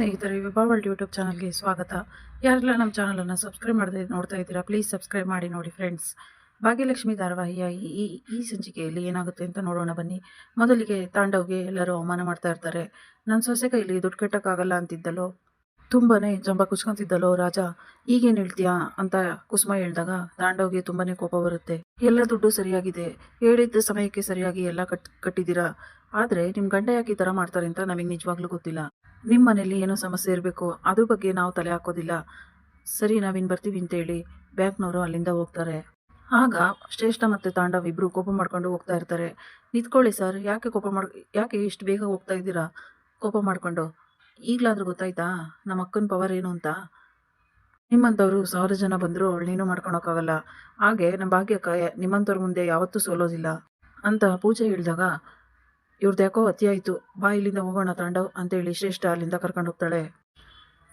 ಸ್ನೇಹಿತರೆ ವಿಭಾ world YouTube ಚಾನಲ್ಗೆ ಸ್ವಾಗತ. ಯಾರೆಲ್ಲ ನಮ್ಮ ಚಾನಲನ್ನು ಸಬ್ಸ್ಕ್ರೈಬ್ ಮಾಡದೆ, ನೋಡ್ತಾ ಇದ್ದೀರಾ ಪ್ಲೀಸ್ ಸಬ್ಸ್ಕ್ರೈಬ್ ಮಾಡಿ ನೋಡಿ ಫ್ರೆಂಡ್ಸ್ ಭಾಗ್ಯಲಕ್ಷ್ಮಿ ಧಾರಾವಾಹಿಯ ಈ ಈ ಸಂಚಿಕೆಯಲ್ಲಿ ಏನಾಗುತ್ತೆ ಅಂತ ನೋಡೋಣ ಬನ್ನಿ. ಮೊದಲಿಗೆ ತಾಂಡವ್ಗೆ ಎಲ್ಲರೂ ಅವಮಾನ ಮಾಡ್ತಾ ಇರ್ತಾರೆ. ನನ್ನ ಸೊಸೆ ಕೈಲಿ ದುಡ್ಡು ಕಟ್ಟೋಕ್ಕಾಗಲ್ಲ ಅಂತಿದ್ದಲೋ ತುಂಬನೇ ಜಂಬ ಕುಚ್ಕೊಂತಿದ್ದಲ್ಲೋ ರಾಜ? ಈಗೇನು ಹೇಳ್ತೀಯಾ ಅಂತ ಕುಸುಮ ಹೇಳಿದಾಗ ತಾಂಡವ್ಗೆ ತುಂಬನೇ ಕೋಪ ಬರುತ್ತೆ. ಎಲ್ಲ ದುಡ್ಡು ಸರಿಯಾಗಿದೆ. ಹೇಳಿದ್ದ ಸಮಯಕ್ಕೆ ಸರಿಯಾಗಿ ಎಲ್ಲ ಕಟ್, ಕಟ್ಟಿದ್ದೀರಾ? ಆದರೆ ನಿಮ್ಮ ಗಂಡ ಯಾಕೆ ಈ ಥರ ಮಾಡ್ತಾರೆ ಅಂತ ನಮಗೆ ನಿಜವಾಗ್ಲೂ ಗೊತ್ತಿಲ್ಲ. ನಿಮ್ಮ ಮನೇಲಿ ಏನೋ ಸಮಸ್ಯೆ ಇರಬೇಕು, ಅದ್ರ ಬಗ್ಗೆ ನಾವು ತಲೆ ಹಾಕೋದಿಲ್ಲ. ಸರಿ, ನಾವಿನ್ ಬರ್ತೀವಿ ಅಂತೇಳಿ ಬ್ಯಾಂಕ್ನವರು ಅಲ್ಲಿಂದ ಹೋಗ್ತಾರೆ. ಆಗ ಶ್ರೇಷ್ಠ ಮತ್ತು ತಾಂಡವ್ ಇಬ್ಬರು ಕೋಪ ಮಾಡ್ಕೊಂಡು ಹೋಗ್ತಾ ಇರ್ತಾರೆ. ನಿಂತ್ಕೊಳ್ಳಿ ಸರ್, ಯಾಕೆ ಕೋಪ ಮಾಡ್, ಯಾಕೆ ಇಷ್ಟು ಬೇಗ ಹೋಗ್ತಾ ಇದ್ದೀರಾ? ಕೋಪ ಮಾಡ್ಕೊಂಡು. ಈಗಲಾದರೂ ಗೊತ್ತಾಯ್ತಾ? ನಮ್ಮ ಅಕ್ಕನ ಪವರ್ ಏನು ಅಂತ? ನಿಮ್ಮಂಥವ್ರು ಸಾವಿರ ಜನ ಬಂದರೂ ಅವಳನ್ನೇನು ಮಾಡ್ಕೊಳಕ್ಕಾಗಲ್ಲ. ಹಾಗೆ ನಮ್ಮ ಭಾಗ್ಯಕ್ಕ ನಿಮ್ಮಂಥವ್ರ ಮುಂದೆ ಯಾವತ್ತೂ ಸೋಲೋದಿಲ್ಲ ಅಂತ ಪೂಜೆ ಹೇಳಿದಾಗ ಇವ್ರದ್ದು ಯಾಕೋ ಅತಿ ಆಯ್ತು. ಬಾ, ಇಲ್ಲಿಂದ ಹೋಗೋಣ, ತಾಂಡವ್ ಅಂತೇಳಿ ಶ್ರೇಷ್ಠ ಅಲ್ಲಿಂದ ಕರ್ಕೊಂಡು ಹೋಗ್ತಾಳೆ.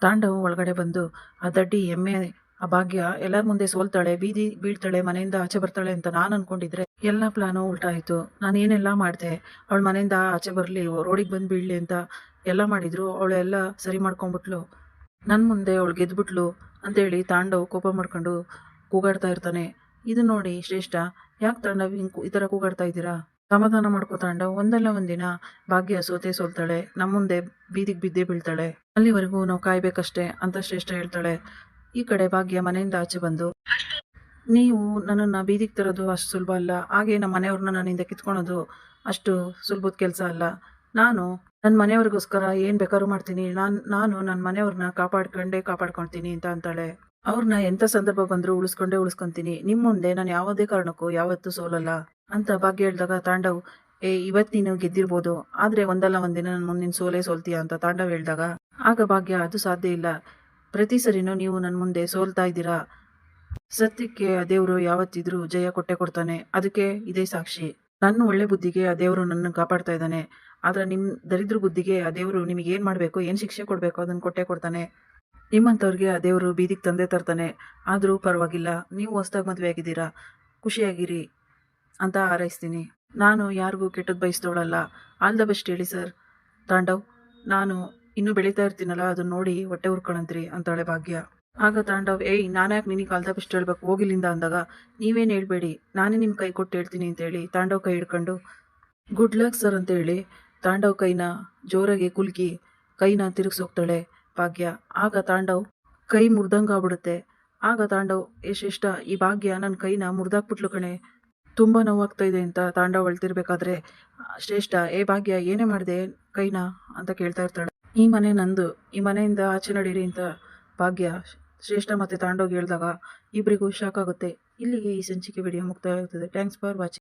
ತಾಂಡವ್ ಒಳಗಡೆ ಬಂದು, ಆ ದಡ್ಡಿ ಎಮ್ಮೆ, ಆ ಭಾಗ್ಯ ಎಲ್ಲರ ಮುಂದೆ ಸೋಲ್ತಾಳೆ, ಬೀದಿ ಬೀಳ್ತಾಳೆ, ಮನೆಯಿಂದ ಆಚೆ ಬರ್ತಾಳೆ ಅಂತ ನಾನು ಅನ್ಕೊಂಡಿದ್ರೆ ಎಲ್ಲ ಪ್ಲಾನು ಉಲ್ಟಾ ಆಯ್ತು. ನಾನು ಏನೆಲ್ಲ ಮಾಡಿದೆ, ಅವಳ ಮನೆಯಿಂದ ಆಚೆ ಬರಲಿ, ರೋಡಿಗೆ ಬಂದು ಬೀಳಲಿ ಅಂತ ಎಲ್ಲ ಮಾಡಿದ್ರು ಅವಳೆಲ್ಲ ಸರಿ ಮಾಡ್ಕೊಂಬಿಟ್ಲು ನನ್ನ ಮುಂದೆ ಅವಳು ಗೆದ್ಬಿಟ್ಲು ಅಂತೇಳಿ ತಾಂಡವ್ ಕೋಪ ಮಾಡ್ಕೊಂಡು ಕೂಗಾಡ್ತಾ ಇರ್ತಾನೆ. ಇದು ನೋಡಿ ಶ್ರೇಷ್ಠ, ಯಾಕೆ ತಾಂಡವ್ ಹಿಂಗೆ ಈ ಥರ ಕೂಗಾಡ್ತಾ ಇದ್ದೀರಾ? ಸಮಾಧಾನ ಮಾಡ್ಕೋತಾಂಡ ಒಂದಲ್ಲ ಒಂದಿನ ಭಾಗ್ಯ ಸೋತೆ ಸೋಲ್ತಾಳೆ ನಮ್ಮ ಮುಂದೆ ಬೀದಿಗೆ ಬಿದ್ದೆ ಬೀಳ್ತಾಳೆ. ಅಲ್ಲಿವರೆಗೂ ನಾವು ಕಾಯ್ಬೇಕಷ್ಟೇ ಅಂತ ಶ್ರೇಷ್ಠ ಹೇಳ್ತಾಳೆ. ಈ ಕಡೆ ಭಾಗ್ಯ ಮನೆಯಿಂದ ಆಚೆ ಬಂದು, ನೀವು ನನ್ನನ್ನ ಬೀದಿಗೆ ತರೋದು ಅಷ್ಟು ಸುಲಭ ಅಲ್ಲ, ಹಾಗೆ ನಮ್ಮ ಮನೆಯವ್ರನ್ನ ನನ್ನಿಂದ ಕಿತ್ಕೊಳೋದು ಅಷ್ಟು ಸುಲಭದ ಕೆಲಸ ಅಲ್ಲ. ನಾನು ನನ್ನ ಮನೆಯವ್ರಿಗೋಸ್ಕರ ಏನು ಬೇಕಾದ್ರೂ ಮಾಡ್ತೀನಿ, ನಾನು ನಾನು ನನ್ನ ಮನೆಯವ್ರನ್ನ ಕಾಪಾಡ್ಕೊಂಡೇ ಕಾಪಾಡ್ಕೊಳ್ತೀನಿ ಅಂತ ಅಂತಾಳೆ. ಅವ್ರನ್ನ ಎಂಥ ಸಂದರ್ಭ ಬಂದರೂ ಉಳಿಸ್ಕೊಂಡೇ ಉಳಿಸ್ಕೊಂತೀನಿ. ನಿಮ್ಮ ಮುಂದೆ ನಾನು ಯಾವುದೇ ಕಾರಣಕ್ಕೂ ಯಾವತ್ತೂ ಸೋಲಲ್ಲ. ಅಂತ ಭಾಗ್ಯ ಹೇಳಿದಾಗ ತಾಂಡವ್, ಏ ಇವತ್ತು ನೀನು ಗೆದ್ದಿರ್ಬೋದು. ಆದರೆ ಒಂದಲ್ಲ ಒಂದಿನ ನನ್ನ ಮುಂದಿನ ಸೋಲೆ ಸೋಲ್ತೀಯ? ಅಂತ ತಾಂಡವ್ ಹೇಳಿದಾಗ, ಆಗ ಭಾಗ್ಯ, ಅದು ಸಾಧ್ಯ ಇಲ್ಲ. ಪ್ರತಿ ಸರಿನೂ ನೀವು ನನ್ನ ಮುಂದೆ ಸೋಲ್ತಾ ಇದ್ದೀರಾ? ಸತ್ಯಕ್ಕೆ ಆ ದೇವರು ಯಾವತ್ತಿದ್ರೂ ಜಯ ಕೊಟ್ಟೆ ಕೊಡ್ತಾನೆ. ಅದಕ್ಕೆ ಇದೇ ಸಾಕ್ಷಿ. ನನ್ನ ಒಳ್ಳೆ ಬುದ್ಧಿಗೆ ಆ ದೇವರು ನನ್ನನ್ನು ಕಾಪಾಡ್ತಾ ಇದ್ದಾನೆ. ಆದ್ರೆ ನಿಮ್ಮ ದರಿದ್ರ ಬುದ್ಧಿಗೆ ಆ ದೇವರು ನಿಮಗೆ ಏನು ಮಾಡಬೇಕು, ಏನು ಶಿಕ್ಷೆ ಕೊಡಬೇಕು ಅದನ್ನ ಕೊಟ್ಟೆ ಕೊಡ್ತಾನೆ. ನಿಮ್ಮಂಥವ್ರಿಗೆ ಆ ದೇವರು ಬೀದಿಗೆ ತಂದೆ ತರ್ತಾನೆ. ಆದರೂ ಪರವಾಗಿಲ್ಲ. ನೀವು ಹೊಸ್ದಾಗಿ ಮದುವೆ ಆಗಿದ್ದೀರಾ? ಖುಷಿಯಾಗಿರಿ. ಅಂತ ಹಾರೈಸ್ತೀನಿ. ನಾನು ಯಾರಿಗೂ ಕೆಟ್ಟದ್ದು ಬಯಸ್ದವಳಲ್ಲ. ಆಲ್ ದ ಬೆಸ್ಟ್ ಹೇಳಿ ಸರ್. ತಾಂಡವ್, ನಾನು ಇನ್ನೂ ಬೆಳೀತಾ ಇರ್ತೀನಲ್ಲ ಅದನ್ನ ನೋಡಿ ಹೊಟ್ಟೆ ಉರ್ಕೊಳಂತ್ರಿ ಅಂತಾಳೆ ಭಾಗ್ಯ. ಆಗ ತಾಂಡವ್, ಏಯ್ ನಾನ್ಯಾಕೆ ನಿನಗೆ ಆಲ್ ದ ಬೆಸ್ಟ್ ಹೇಳ್ಬೇಕು? ಹೋಗಿಲ್ಲಿಂದ ಅಂದಾಗ, ನೀವೇನು ಹೇಳ್ಬೇಡಿ. ನಾನೇ ನಿಮ್ಮ ಕೈ ಕೊಟ್ಟು ಹೇಳ್ತೀನಿ ಅಂತೇಳಿ ತಾಂಡವ್ ಕೈ ಹಿಡ್ಕೊಂಡು, ಗುಡ್ ಲಕ್ ಸರ್ ಅಂತೇಳಿ ತಾಂಡವ್ ಕೈನ ಜೋರಾಗಿ ಕುಲ್ಕಿ ಕೈನ ತಿರುಗಿಸೋಗ್ತಾಳೆ ಭಾಗ್ಯ. ಆಗ ತಾಂಡವ್ ಕೈ ಮುರ್ದಂಗಾಗ್ಬಿಡುತ್ತೆ ಆಗ ತಾಂಡವ್ ಎಷ್ಟೆಷ್ಟ ಈ ಭಾಗ್ಯ ನನ್ನ ಕೈನ ಮುರಿದಾಕ್ಬಿಟ್ಲು ಕಣೆ. ತುಂಬ ನೋವಾಗ್ತಾ ಇದೆ ಅಂತ ತಾಂಡ ಅಳ್ತಿರ್ಬೇಕಾದ್ರೆ ಶ್ರೇಷ್ಠ, ಏ ಭಾಗ್ಯ, ಏನೇ ಮಾಡಿದೆ, ಕೈನಾ? ಅಂತ ಕೇಳ್ತಾ ಇರ್ತಾಳೆ. ಈ ಮನೆ ನಂದು, ಈ ಮನೆಯಿಂದ ಆಚೆ ನಡೀರಿ ಅಂತ ಭಾಗ್ಯ, ಶ್ರೇಷ್ಠ ಮತ್ತೆ ತಾಂಡೋಗಿ ಹೇಳಿದಾಗ ಇಬ್ಬರಿಗೂ ಶಾಕ್ ಆಗುತ್ತೆ. ಇಲ್ಲಿಗೆ ಈ ಸಂಚಿಕೆ ವಿಡಿಯೋ ಮುಕ್ತಾಯ ಆಗ್ತದೆ ಥ್ಯಾಂಕ್ಸ್ ಫಾರ್ ವಾಚಿಂಗ್